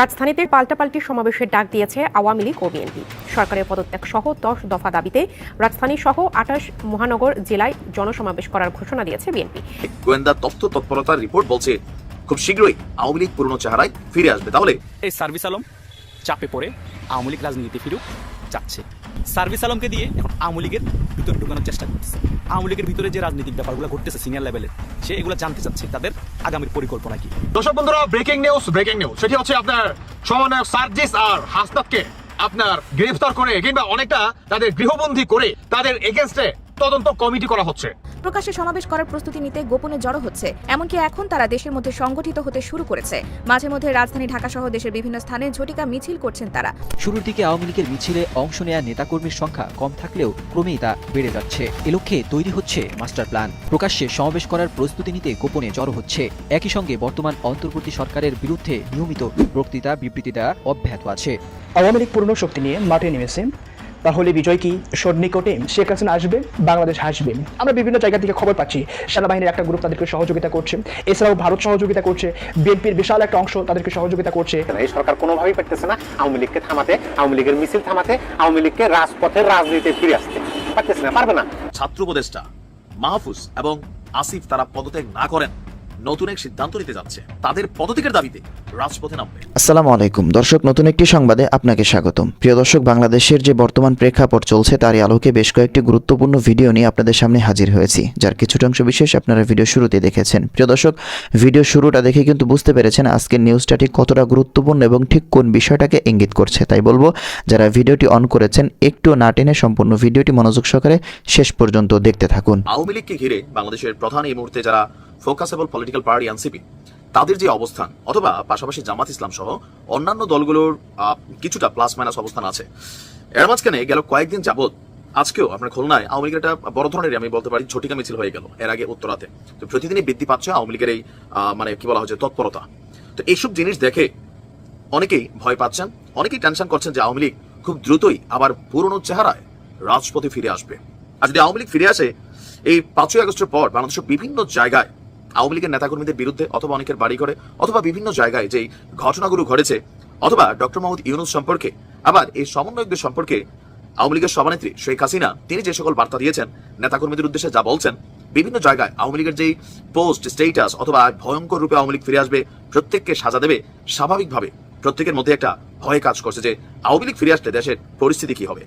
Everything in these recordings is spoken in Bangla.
রাজধানীতে পাল্টাপাল্টি সমাবেশের ডাক দিয়েছে আওয়ামী লীগ ও বিএনপি। সরকারের পদত্যাগ সহ দশ দফা দাবিতে রাজধানী সহ আঠাশ মহানগর জেলায় জনসমাবেশ করার ঘোষণা দিয়েছে বিএনপি। গোয়েন্দা তথ্য তৎপরতার রিপোর্ট বলছে খুব শীঘ্রই আওয়ামী লীগ পুরনো চেহারায় ফিরে আসবে। তাহলে এই সার্ভিস আলম চাপে পড়ে আওয়ামী লীগ রাজনীতিতে ফিরুক চাচ্ছে সার্ভিস আলমকে দিয়ে এখন আওয়ামী লীগের ভিতরে ঢুকানোর চেষ্টা করতেছে। আওয়ামী লীগের ভিতরে যে রাজনৈতিক ব্যাপারগুলো ঘটতেছে সিনিয়র লেভেলে সে এগুলো জানতে চাচ্ছে। তাদের আগামীর পরিকল্পনা কি? দর্শক বন্ধুরা ব্রেকিং নিউজ ব্রেকিং নিউজ সেটি হচ্ছে আপনার সমন্বয়ক সার্জিস আর হাসনাতকে আপনার গ্রেফতার করে কিংবা অনেকটা তাদের গৃহবন্দী করে তাদের এগেনস্টে তদন্ত কমিটি করা হচ্ছে। প্রকাশ্যে সমাবেশ করার প্রস্তুতি নিতে গোপনে জড়ো হচ্ছে এমনকি এখন তারা দেশের মধ্যে সংগঠিত হতে শুরু করেছে। মাঝে মধ্যে রাজধানী ঢাকা সহ দেশের বিভিন্ন স্থানে ঝটিকা মিছিল করছেন তারা। শুরুর দিকে আওয়ামী লীগের মিছিলে অংশ নেয়া নেতাকর্মীর সংখ্যা কম থাকলেও ক্রমেই তা বেড়ে যাচ্ছে। এ লক্ষ্যে তৈরি হচ্ছে মাস্টার প্ল্যান। প্রকাশ্যে সমাবেশ করার প্রস্তুতি নিতে গোপনে জড়ো হচ্ছে। একই সঙ্গে বর্তমান অন্তর্বর্তী সরকারের বিরুদ্ধে নিয়মিত বক্তৃতা বিবৃতি দেওয়া অব্যাহত আছে। আওয়ামী লীগ পূর্ণ শক্তি নিয়ে মাঠে নেমেছে তাহলে বিজয় কি? সন্নিকটে শেখ হাসিনা আসবে বাংলাদেশ হাসবে। আমরা বিভিন্ন জায়গা থেকে খবর পাচ্ছি সেনাবাহিনীর একটা গ্রুপ তাদেরকে সহযোগিতা করছে। এছাড়াও ভারত সহযোগিতা করছে বিএনপির বিশাল একটা অংশ তাদেরকে সহযোগিতা করছে। এই সরকার কোনোভাবেই পারতেছে না আওয়ামী লীগকে থামাতে আওয়ামী লীগের মিছিল থামাতে আওয়ামী লীগকে রাজপথের রাজনীতিতে ফিরে আসতে। পারতেছে না পারবে না। ছাত্র উপদেষ্টা মাহফুজ এবং আসিফ তারা পদত্যাগ না করেন। নতুন এক সিদ্ধান্ত নিতে যাচ্ছে। তাদের পদত্যাগের দাবিতে রাজপথে নামবে। আসসালামু আলাইকুম। দর্শক নতুন একটি সংবাদে আপনাকে স্বাগতম। প্রিয় দর্শক বাংলাদেশের যে বর্তমান প্রেক্ষাপট চলছে তারই আলোকে বেশ কয়েকটি গুরুত্বপূর্ণ ভিডিও নিয়ে আপনাদের সামনে হাজির হয়েছি যার কিছুটা অংশ বিশেষ আপনারা ভিডিও শুরুতে দেখেছেন। প্রিয় দর্শক ভিডিও শুরুটা দেখে কিন্তু বুঝতে পেরেছেন আজকের নিউজটা ঠিক কতটা গুরুত্বপূর্ণ এবং ঠিক কোন বিষয়টাকে ইঙ্গিত করছে। তাই বলব যারা ভিডিওটি অন করেছেন একটু না টেনে সম্পূর্ণ ভিডিওটি মনোযোগ সহকারে শেষ পর্যন্ত দেখতে থাকুন। আওয়ামী লীগকে ঘিরে বাংলাদেশের প্রধান এই মুহূর্তে যারা ফোকাসেবল পলিটিক্যাল পার্টি এনসিপি, তাদের যে অবস্থান, অথবা পাশাপাশি জামাত ইসলাম সহ অন্যান্য দলগুলোর কিছুটা প্লাস মাইনাস অবস্থান আছে। এর মাঝখানে গেল কয়েকদিন যাবত আজকেও আপনার খুলনায় আওয়ামী লীগের একটা বড় ধরনের, আমি বলতে পারি, ঝটিকা মিছিল হয়ে গেল এর আগে উত্তরাতে। তো প্রতিদিনই বৃদ্ধি পাচ্ছে আওয়ামী লীগের এই মানে কি বলা হচ্ছে, তৎপরতা। তো এইসব জিনিস দেখে অনেকেই ভয় পাচ্ছেন, অনেকেই টেনশন করছেন যে আওয়ামী লীগ খুব দ্রুতই আবার পুরনো চেহারায় রাজপথে ফিরে আসবে। আর যদি আওয়ামী লীগ ফিরে আসে, এই পাঁচই আগস্টের পর বাংলাদেশের বিভিন্ন জায়গায় আওয়ামী লীগের নেতাকর্মীদের বিরুদ্ধে অথবা অনেকের বাড়ি ঘরে অথবা বিভিন্ন জায়গায় যেই ঘটনাগুলো ঘটেছে, অথবা ডক্টর মোহাম্মদ ইউনুস সম্পর্কে, আবার এই সমন্বয়কদের সম্পর্কে আওয়ামী লীগের সভানেত্রী শেখ হাসিনা, তিনি যে সকল বার্তা দিয়েছেন, নেতাকর্মীদের উদ্দেশ্যে যা বলছেন, বিভিন্ন জায়গায় আওয়ামী লীগের যেই পোস্ট, স্টেটাস অথবা ভয়ঙ্কর রূপে আওয়ামী লীগ ফিরে আসবে, প্রত্যেককে সাজা দেবে, স্বাভাবিকভাবে প্রত্যেকের মধ্যে একটা ভয় কাজ করছে যে আওয়ামী লীগ ফিরে আসলে দেশের পরিস্থিতি কি হবে।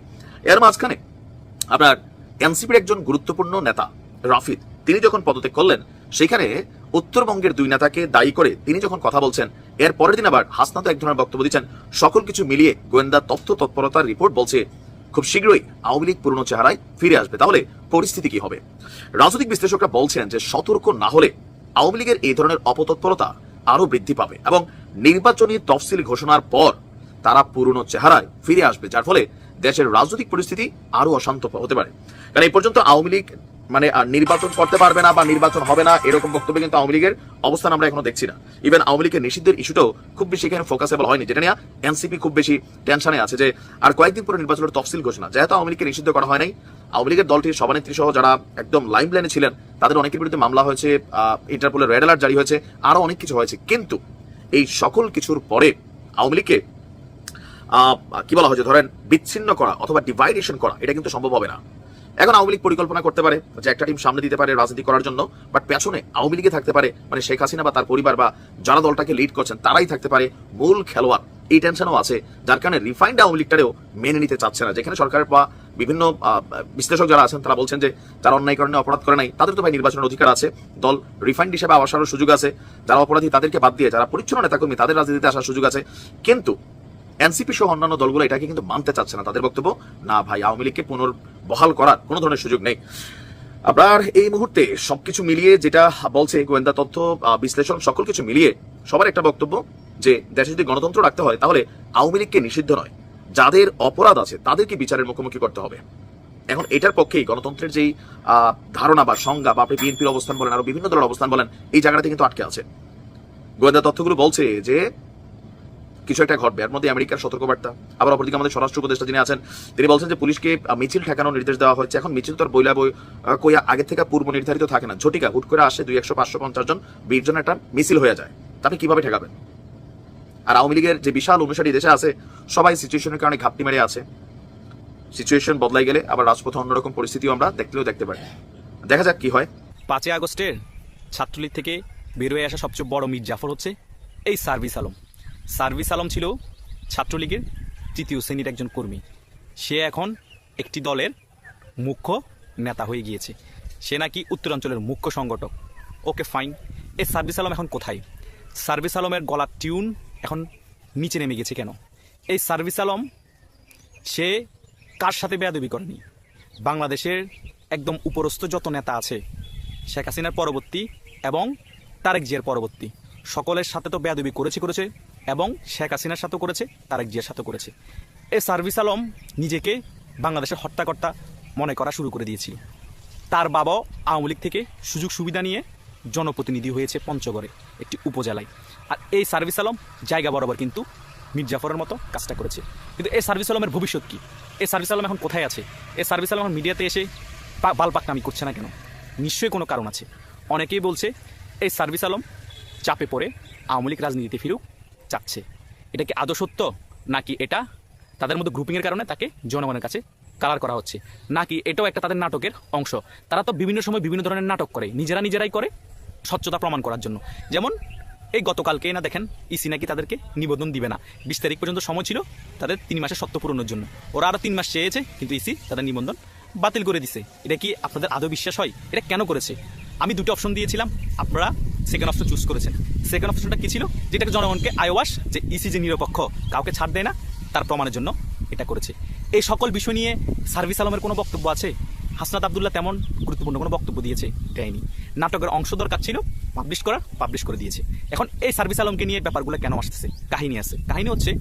এর মাঝখানে আপনার এনসিপির একজন গুরুত্বপূর্ণ নেতা, রাফিদ, তিনি যখন পদত্যাগ করলেন সেখানে উত্তরবঙ্গের দুই নেতাকে দায়ী করে তিনি যখন কথা বলছেন, এর পরের দিন আবার হাসনাত এক ধরনের বক্তব্য দিচ্ছেন। সকল কিছু মিলিয়ে গোয়েন্দা তথ্য তৎপরতার রিপোর্ট বলছে, খুব শীঘ্রই আওয়ামী লীগ পুরনো চেহারায় ফিরে আসবে। তাহলে পরিস্থিতি কি হবে? রাজনৈতিক বিশ্লেষকরা বলছেন যে সতর্ক না হলে আওয়ামী লীগের এই ধরনের অপতৎপরতা আরও বৃদ্ধি পাবে এবং নির্বাচনী তফসিল ঘোষণার পর তারা পুরনো চেহারায় ফিরে আসবে, যার ফলে দেশের রাজনৈতিক পরিস্থিতি আরও অশান্ত হতে পারে। কারণ এই পর্যন্ত আওয়ামী লীগ মানে নির্বাচন করতে পারবে না বা নির্বাচন হবে না, এরকম বক্তব্য কিন্তু আওয়ামী লীগের অবস্থান আমরা এখনও দেখছি না। ইভেন আওয়ামী লীগের নিষিদ্ধের ইস্যুটাও খুব বেশি এখানে ফোকাসেবল হয়নি। যেটা নিয়ে এনসিপি খুব বেশি টেনশনে আছে যে, আর কয়েকদিন পরে নির্বাচনের তফসিল ঘোষণা। যেহেতু আওয়ামী লীগকে নিষিদ্ধ করা হয় নাই, আওয়ামী লীগের দলটির সভানেত্রী সহ যারা একদম লাইন লাইনে ছিলেন, তাদের অনেকের বিরুদ্ধে মামলা হয়েছে ইন্টারপোলের রেড অ্যালার্ট জারি হয়েছে, আরও অনেক কিছু হয়েছে। কিন্তু এই সকল কিছুর পরে আওয়ামী লীগকে কি বলা হয়েছে ধরেন বিচ্ছিন্ন করা অথবা ডিভাইডেশন করা, এটা কিন্তু সম্ভব হবে না। এখন আওয়ামী লীগ পরিকল্পনা করতে পারে যে একটা টিম সামনে দিতে পারে রাজনীতি করার জন্য বাট পেছনে আওয়ামী লীগে থাকতে পারে মানে শেখ হাসিনা বা তার পরিবার বা যারা দলটাকে লিড করছেন, তারাই থাকতে পারে মূল খেলোয়াড়। এই টেনশনও আছে, যার কারণে রিফাইন্ড আওয়ামী লীগটারেও মেনে নিতে চাচ্ছে না। যেখানে সরকারের বা বিভিন্ন বিশ্লেষক যারা আছেন, তারা বলছেন যে যারা অন্যায় কারণে অপরাধ করে নাই তাদের তো ভাই নির্বাচনের অধিকার আছে। দল রিফাইন্ড হিসেবে আসারও সুযোগ আছে। যারা অপরাধী, তাদেরকে বাদ দিয়ে যারা পরিচ্ছন্ন নেতাকর্মী তাদের রাজনীতিতে আসার সুযোগ আছে। কিন্তু এনসিপি সহ অন্যান্য দলগুলো এটাকে কিন্তু মানতে চাচ্ছে না। তাদের বক্তব্য, না ভাই, আওয়ামী লীগকে পুনর্বহাল করার কোনো ধরনের সুযোগ নেই। আপনার এই মুহূর্তে সবকিছু মিলিয়ে যেটা বলছে গোয়েন্দা তথ্য বিশ্লেষণ, সকল কিছু মিলিয়ে সবার একটা বক্তব্য যে দেশে যদি গণতন্ত্র রাখতে হয়, তাহলে আওয়ামী লীগকে নিষিদ্ধ নয়। যাদের অপরাধ আছে, তাদেরকে বিচারের মুখোমুখি করতে হবে। এখন এটার পক্ষেই গণতন্ত্রের যেই ধারণা বা সংজ্ঞা বা আপনি বিএনপির অবস্থান বলেন, আরও বিভিন্ন দলের অবস্থান বলেন, এই জায়গাটাতে কিন্তু আটকে আছে। গোয়েন্দা তথ্যগুলো বলছে যে কিছু একটা ঘটবে। এর মধ্যে আমেরিকার সতর্কবার্তা। আবার অপরদিকে আমাদের স্বরাষ্ট্র উপদেষ্টা যিনি আছেন, তিনি বলছেন যে পুলিশকে মিছিল ঠেকানোর নির্দেশ দেওয়া হয়েছে। এখন মিছিল তো আর বইলা বই কইয়া আগে থেকে পূর্ব নির্ধারিত থাকে না। ঝটিকা, হুট করে আসে দুই একশো পাঁচশো পঞ্চাশ জন, বিশ জন একটা মিছিল হয়ে যায়। তাকে কীভাবে ঠেকাবেন? আর আওয়ামী লীগের যে বিশাল অনুসারী দেশে আছে, সবাই সিচুয়েশনের কারণে ঘাপটি মেরে আছে। সিচুয়েশন বদলাই গেলে আবার রাজপথে অন্যরকম পরিস্থিতিও আমরা দেখলেও দেখতে পারি। দেখা যাক কি হয়। পাঁচই আগস্টের ছাত্রলীগ থেকে বের হয়ে আসা সবচেয়ে বড় মির জাফর হচ্ছে এই সার্ভিস আলম। সার্ভিস আলম ছিল ছাত্রলীগের তৃতীয় শ্রেণির একজন কর্মী। সে এখন একটি দলের মুখ্য নেতা হয়ে গিয়েছে। সে নাকি উত্তরাঞ্চলের মুখ্য সংগঠক। Okay fine. এই সার্ভিস আলম এখন কোথায়? সার্ভিস আলমের গলার টিউন এখন নিচে নেমে গেছে কেন? এই সার্ভিস আলম, সে কার সাথে বেয়াদবি করেনি? বাংলাদেশের একদম উপরস্থ যত নেতা আছে, শেখ হাসিনার পরবর্তী এবং তারেক জিয়ার পরবর্তী, সকলের সাথে তো বেয়াদবি করেছে করেছে এবং শেখ হাসিনার সাথেও করেছে, তারেক জিয়ার সাথেও করেছে। এ সার্ভিস আলম নিজেকে বাংলাদেশের হত্যাকর্তা মনে করা শুরু করে দিয়েছিল। তার বাবাও আওয়ামী লীগ থেকে সুযোগ সুবিধা নিয়ে জনপ্রতিনিধি হয়েছে পঞ্চগড়ে, একটি উপজেলায়। আর এই সার্ভিস আলম জায়গা বরাবর কিন্তু মির্জাফরের মতো কাজটা করেছে। কিন্তু এই সার্ভিস আলমের ভবিষ্যৎ কী? এই সার্ভিস আলম এখন কোথায় আছে? এই সার্ভিস আলম এখন মিডিয়াতে এসে পা- বালপাকনামি করছে না কেন? নিশ্চয়ই কোনো কারণ আছে। অনেকেই বলছে, এই সার্ভিস আলম চাপে পড়ে আওয়ামী লীগ রাজনীতিতে ফিরুক চাচ্ছে। এটা কি আদৌ সত্য? নাকি এটা? তাদের মধ্যে গ্রুপিংয়ের কারণে তাকে জনগণের কাছে কালার করা হচ্ছে। নাকি এটাও একটা তাদের নাটকের অংশ? তারা তো বিভিন্ন সময় বিভিন্ন ধরনের নাটক করে, নিজেরা নিজেরাই করে স্বচ্ছতা প্রমাণ করার জন্য। যেমন, এই গতকালকে না দেখেন, ইসি নাকি তাদেরকে নিবেদন দিবে না। বিশ তারিখ পর্যন্ত সময় ছিল তাদের তিন মাসের সত্য পূরণের জন্য। ওরা আরও তিন মাস চেয়েছে, কিন্তু ইসি তাদের নিবন্ধন বাতিল করে দিছে। এটা কি আপনাদের আদৌ বিশ্বাস হয়? এটা কেন করেছে? আমি দুটো অপশন দিয়েছিলাম। আপনারা সেকেন্ড অপশন চুজ করেছেন। সেকেন্ড অপশনটা কি ছিল? যেটাকে জনগণকে আয়োয়াস যে ইসি যে নিরপেক্ষ, কাউকে ছাড় দেয় না, তার প্রমাণের জন্য এটা করেছে। এই সকল বিষয় নিয়ে সার্ভিস আলমের কোনো বক্তব্য আছে? হাসনাত আবদুল্লাহ তেমন গুরুত্বপূর্ণ কোনো বক্তব্য দিয়েছে, দেয়নি। নাটকের অংশ দরকার ছিল পাবলিশ করা পাবলিশ করে দিয়েছে। এখন এই সার্ভিস আলমকে নিয়ে ব্যাপারগুলো কেন আসতেছে? কাহিনী আছে। কাহিনী হচ্ছে,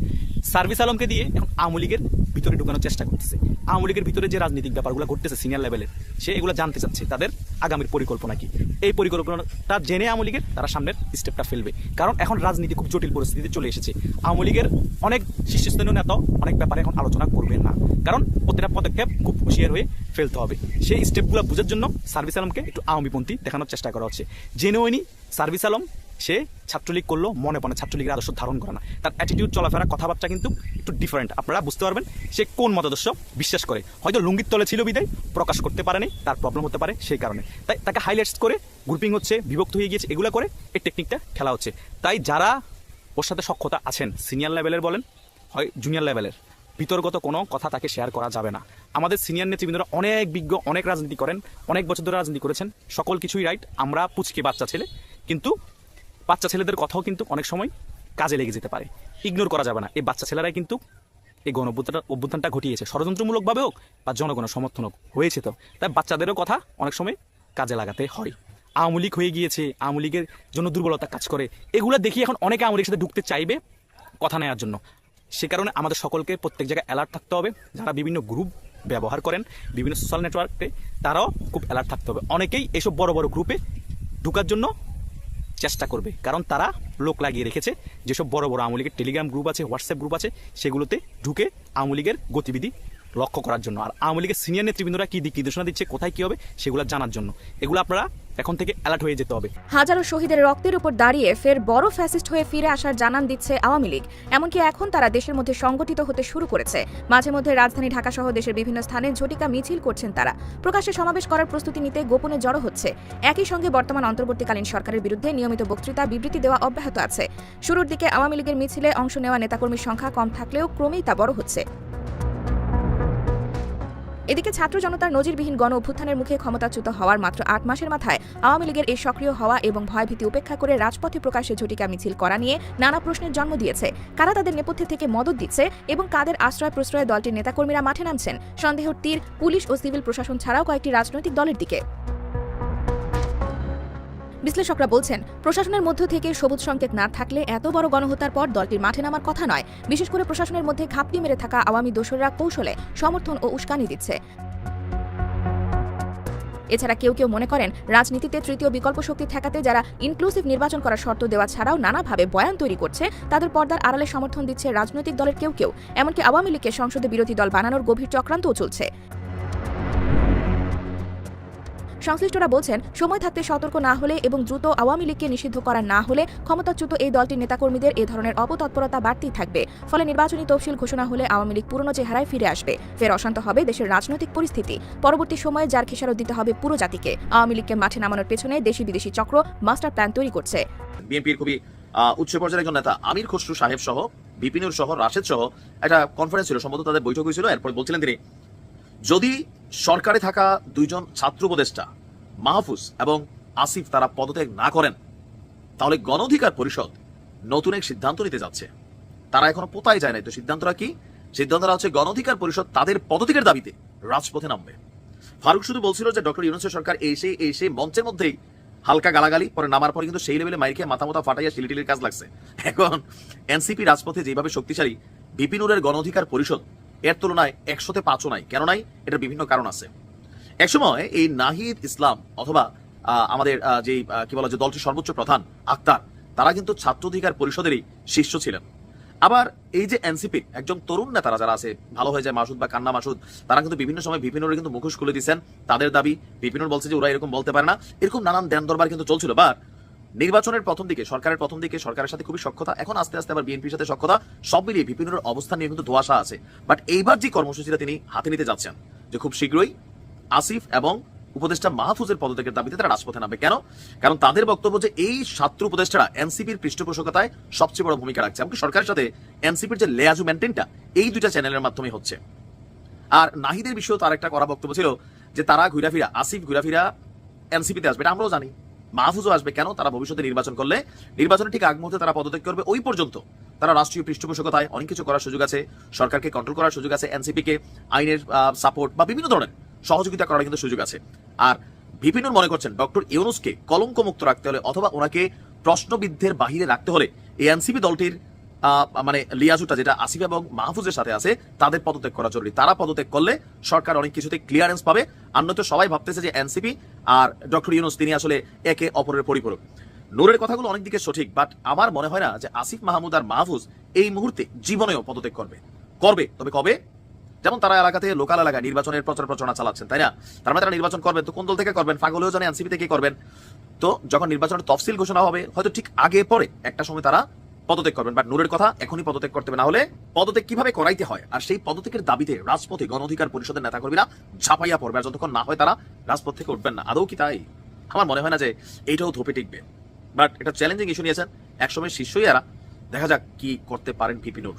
সার্ভিস আলমকে দিয়ে এখন আওয়ামী লীগের ভিতরে ঢুকানোর চেষ্টা করতেছে। আওয়ামী লীগের ভিতরে যে রাজনৈতিক ব্যাপারগুলো ঘটতেছে সিনিয়র লেভেলের সে এগুলো জানতে চাচ্ছে তাদের আগামীর পরিকল্পনা কি। এই পরিকল্পনাটা জেনে আওয়ামী লীগের তারা সামনের স্টেপটা ফেলবে। কারণ এখন রাজনীতি খুব জটিল পরিস্থিতিতে চলে এসেছে। আওয়ামী লীগের অনেক শীর্ষস্থানীয় নেতা অনেক ব্যাপারে এখন আলোচনা করবেন না। কারণ প্রতিটা পদক্ষেপ খুব হুঁশিয়ার হয়ে ফেলতে হবে। সেই স্টেপগুলো বোঝার জন্য সার্ভিস আলমকে একটু আওয়ামীপন্থী দেখানোর চেষ্টা করা হচ্ছে। জেনুইনি সার্ভিস আলম সে ছাত্রলীগ করল, মনে মনে ছাত্রলীগের আদর্শ ধারণ করে না। তার অ্যাটিটিউড চলাফেরা, কথাবার্তা কিন্তু একটু ডিফারেন্ট আপনারা বুঝতে পারবেন, সে কোন মতাদর্শ বিশ্বাস করে। হয়তো লুঙ্গির তলে ছিল বিদায়, প্রকাশ করতে পারেনি, তার প্রবলেম হতে পারে সেই কারণে। তাই তাকে হাইলাইটস করে গ্রুপিং হচ্ছে, বিভক্ত হয়ে গিয়েছে, এগুলো করে এই টেকনিকটা খেলা হচ্ছে। তাই যারা ওর সাথে সক্ষতা আছেন সিনিয়র লেভেলের বলেন, হয় জুনিয়র লেভেলের বিতর্গত কোনো কথা তাকে শেয়ার করা যাবে না। আমাদের সিনিয়র নেতৃবৃন্দরা অনেক বিজ্ঞ, অনেক রাজনীতি করেন, অনেক বছর ধরে রাজনীতি করেছেন, সকল কিছুই রাইট আমরা পুচকে বাচ্চা ছেলে, কিন্তু বাচ্চা ছেলেদের কথাও কিন্তু অনেক সময় কাজে লেগে যেতে পারে। ইগনোর করা যাবে না। এই বাচ্চা ছেলেরাই কিন্তু এই গণ অভ্যুত্থানটা ঘটিয়েছে। ষড়যন্ত্রমূলকভাবে হোক বা জনগণের সমর্থন হোক, হয়েছে তো। তাই বাচ্চাদেরও কথা অনেক সময় কাজে লাগাতে হয়। আওয়ামী লীগ হয়ে গিয়েছে, আওয়ামী লীগের জন্য দুর্বলতা কাজ করে। এগুলো দেখি এখন অনেকে আওয়ামী সাথে ঢুকতে চাইবে কথা নেওয়ার জন্য। সে কারণে আমাদের সকলকে প্রত্যেক জায়গায় অ্যালার্ট থাকতে হবে। যারা বিভিন্ন গ্রুপ ব্যবহার করেন, বিভিন্ন সোশ্যাল নেটওয়ার্কে তারাও খুব অ্যালার্ট থাকতে হবে। অনেকেই এসব বড় বড় গ্রুপে ঢুকার জন্য চেষ্টা করবে। কারণ তারা লোক লাগিয়ে রেখেছে। যেসব বড় বড় আওয়ামী লীগের টেলিগ্রাম গ্রুপ আছে হোয়াটসঅ্যাপ গ্রুপ আছে, সেগুলোতে ঢুকে আওয়ামী লীগের গতিবিধি লক্ষ্য করার জন্য। আর আওয়ামী লীগের সিনিয়র নেতৃবৃন্দরা কী দিক নির্দেশনা দিচ্ছে, কোথায় কী হবে, সেগুলো জানার জন্য। এগুলো আপনারা এখন থেকে অ্যালার্ট হয়ে যেতে হবে। হাজারো শহীদের রক্তের উপর দাঁড়িয়ে ফের বড় ফ্যাসিস্ট হয়ে ফিরে আসার জানান দিচ্ছে আওয়ামী লীগ। এমনকি এখন তারা দেশের মধ্যে সংগঠিত হতে শুরু করেছে। মাঝে মধ্যে রাজধানী ঢাকা সহ দেশের বিভিন্ন স্থানে ঝটিকা মিছিল করছেন তারা। প্রকাশ্যে সমাবেশ করার প্রস্তুতি নিতে গোপনে জড়ো হচ্ছে। একই সঙ্গে বর্তমান অন্তর্বর্তীকালীন সরকারের বিরুদ্ধে নিয়মিত বক্তৃতা, বিবৃতি দেওয়া অব্যাহত আছে। শুরুর দিকে আওয়ামী লীগের মিছিলে অংশ নেওয়া নেতাকর্মীর সংখ্যা কম থাকলেও ক্রমেই তা বড় হচ্ছে। এদিকে ছাত্র জনতার নজিরবিহীন গণ অভ্যুত্থানের মুখে ক্ষমতাচ্যুত হওয়ার মাত্র আট মাসের মাথায় আওয়ামী লীগের এই সক্রিয় হওয়া এবং ভয়ভীতি উপেক্ষা করে রাজপথে প্রকাশ্যে ঝটিকা মিছিল করা নিয়ে নানা প্রশ্নের জন্ম দিয়েছে। কারা তাদের নেপথ্যে থেকে মদত দিচ্ছে এবং কাদের আশ্রয় প্রশ্রয়ে দলটির নেতাকর্মীরা মাঠে নামছেন? সন্দেহ তীর পুলিশ ও সিভিল প্রশাসন ছাড়াও কয়েকটি রাজনৈতিক দলের দিকে। বিশ্লেষকরা বলছেন, প্রশাসনের মধ্য থেকে সবুজ সংকেত না থাকলে এত বড় গণহত্যার পর দলটির মাঠে নামার কথা নয়। বিশেষ করে প্রশাসনের মধ্যে ঘাপটি মেরে থাকা আওয়ামী দোসররা কৌশলে সমর্থন ও উস্কানি দিচ্ছে। এছাড়া কেউ কেউ মনে করেন, রাজনীতিতে তৃতীয় বিকল্প শক্তি ঠেকাতে যারা ইনক্লুসিভ নির্বাচন করার শর্ত দেওয়া ছাড়াও নানাভাবে বয়ান তৈরি করছে, তাদের পর্দার আড়ালে সমর্থন দিচ্ছে রাজনৈতিক দলের কেউ কেউ। এমনকি আওয়ামী লীগকে সংসদে বিরোধী দল বানানোর গভীর চক্রান্তও চলছে। সংশ্লিষ্টরা বলছেন, সময় থাকতে সতর্ক না হলে এবং দ্রুত আওয়ামী লীগকে নিষিদ্ধ করা না হলে ক্ষমতাচ্যুত এই দলটির নেতাকর্মীদের এ ধরনের অপতৎপরতা বাড়তেই থাকবে। ফলে নির্বাচনী তফসিল ঘোষণা হলে আওয়ামী লীগ পুরনো চেহারায় ফিরে আসবে। ফের অশান্ত হবে দেশের রাজনৈতিক পরিস্থিতি। পরবর্তী সময়ে যার খেসারত দিতে হবে পুরো জাতিকে। আওয়ামী লীগকে মাঠে নামানোর পেছনে দেশি বিদেশি চক্র মাস্টার প্ল্যান তৈরি করছে। বিএনপির খুবই উচ্চ পর্যায়ের একজন নেতা আমির খসরু সাহেব সহ, বিপিনুর সহ, রাশেদ সহ একটা কনফারেন্স ছিল, সম্ভবত তাদের বৈঠক হয়েছিল। এরপর বলছিলেন তিনি যদি সরকারে থাকা দুইজন ছাত্র উপদেষ্টা মাহফুজ এবং আসিফ তারা পদত্যাগ না করেন, তাহলে গণঅধিকার পরিষদ নতুন এক সিদ্ধান্ত নিতে যাচ্ছে। তারা এখনও পোতায় যায় নাই। তো সিদ্ধান্তটা কি? সিদ্ধান্তটা হচ্ছে গণঅধিকার পরিষদ তাদের পদত্যাগের দাবিতে রাজপথে নামবে। ফারুক শুধু বলছিল যে ডক্টর ইউনুসের সরকার এসে এসে মঞ্চের মধ্যেই হালকা গালাগালি, পরে নামার পরে কিন্তু সেই লেভেলে খেয়ে মাথা মাথা ফাটাইয়া শিলিটিলির কাজ লাগছে। এখন এনসিপি রাজপথে যেভাবে শক্তিশালী, বিপিনুরের গণঅধিকার পরিষদ এর তুলনায় একশোতে পাঁচও নাই। কেন নাই? এটার বিভিন্ন কারণ আছে। একসময় এই নাহিদ ইসলাম অথবা আমাদের যে কি বলা যে দলটির সর্বোচ্চ প্রধান আক্তার, তারা কিন্তু ছাত্র অধিকার পরিষদেরই শীর্ষ ছিলেন। আবার এই যে এনসিপি, একজন তরুণ নেতারা যারা আছে, ভালো হয়ে যায় মাসুদ বা কান্না মাসুদ, তারা কিন্তু বিভিন্ন সময় বিপিনুরের কিন্তু মুখোশ খুলে দিচ্ছেন। তাদের দাবি বিপিনুর বলছে যে ওরা এরকম বলতে পারে না। এরকম নানান দেন দরবার কিন্তু চলছিল। বা নির্বাচনের প্রথম দিকে, সরকারের প্রথম দিকে সরকারের সাথে খুবই সক্ষতা এখন আস্তে আস্তে আবার বিএনপির সাথে সক্ষতা সব মিলিয়ে বিপিনুরের অবস্থান নিয়ে কিন্তু ধোয়াশা আছে। বাট এইবার যে কর্মসূচিটা তিনি হাতে নিতে যাচ্ছেন, যে খুব শীঘ্রই আসিফ এবং উপদেষ্টা মাহফুজের পদত্যাগের দাবিতে তারা রাজপথে নামবে, কেন? কারণ তাদের বক্তব্য যে এই ছাত্র উপদেষ্টারা এনসিপির পৃষ্ঠপোষকতায় সবচেয়ে বড় ভূমিকা রাখছে, এমনকি সরকারের সাথে এনসিপির যে লেয়াজু মেনটেনটা এই দুইটা চ্যানেলের মাধ্যমে হচ্ছে। আর নাহিদের বিষয়েও তার একটা করা বক্তব্য ছিল যে তারা ঘুরাফিরা আসিফ ঘুরাফিরা এনসিপিতে আসবে, এটা আমরাও জানি। মাহফুজও আসবে কেন? তারা ভবিষ্যতে নির্বাচন করলে নির্বাচনের ঠিক আগ মুহূর্তে তারা পদত্যাগ করবে। ওই পর্যন্ত তারা রাষ্ট্রীয় পৃষ্ঠপোষকতায় অনেক কিছু করার সুযোগ আছে, সরকারকে কন্ট্রোল করার সুযোগ আছে এনসিপি কে আইনের সাপোর্ট বা বিভিন্ন ধরনের সহযোগিতা করার কিন্তু সুযোগ আছে। আর বিভিন্ন মনে করছেন, ডক্টর ইউনুসকে কলঙ্কমুক্ত রাখতে হলে অথবা ওনাকে প্রশ্নবিদ্ধের বাহিরে রাখতে হলে এই এনসিপি দলটির মানে লিয়াজুটা যেটা আসিফ এবং মাহফুজের সাথে আছে, তাদের পদত্যাগ করা জরুরি। তারা পদত্যাগ করলে সরকার অনেক কিছুতে ক্লিয়ারেন্স পাবে। আর নয়তো সবাই ভাবতেছে যে এনসিপি আর ডক্টর ইউনুস, তিনি আসলে একে অপরের পরিপূরক। নূরের কথাগুলো অনেক দিকে সঠিক বাট আমার মনে হয় না যে আসিফ মাহমুদ আর মাহফুজ এই মুহূর্তে জীবনেও পদত্যাগ করবে। করবে, তবে কবে? যেমন তারা এলাকাতে লোকাল এলাকায় নির্বাচনের প্রচার প্রচারণা চালাচ্ছেন, তাই না? তার মানে তারা নির্বাচন করবেন, তো কোন দল থেকে করবেন? ফাগলেও জানে এনসিপি থেকে করবেন। তো যখন নির্বাচনের তফসিল ঘোষণা হবে, হয়তো ঠিক আগে পরে একটা সময় তারা পদত্যাগ করবেন। বাট নূরের কথা এখনই পদত্যাগ করতে না হলে পদত্যাগ কীভাবে করাইতে হয়? আর সেই পদত্যাগের দাবিতে রাজপথে গণ অধিকার পরিষদের নেতাকর্মীরা ঝাঁপাইয়া পড়বে। আর যতক্ষণ না হয় তারা রাজপথ থেকে উঠবেন না। আদৌ কি তাই? আমার মনে হয় না যে এইটাও ধোপে টিকবে। বাট এটা চ্যালেঞ্জিং ইস্যু নিয়েছেন। একসময় শীর্ষই এরা। দেখা যাক কি করতে পারেন ভিপিনুর